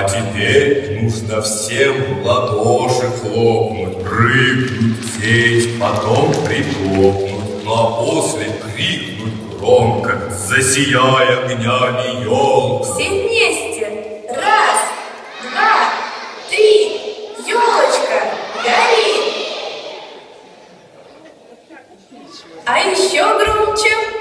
А теперь нужно всем в ладоши хлопнуть, прыгнуть, сесть, потом притопнуть, ну а после крикнуть громко, засияя огнями елка. Все вместе! Раз, два, три! Елочка, гори! А еще громче!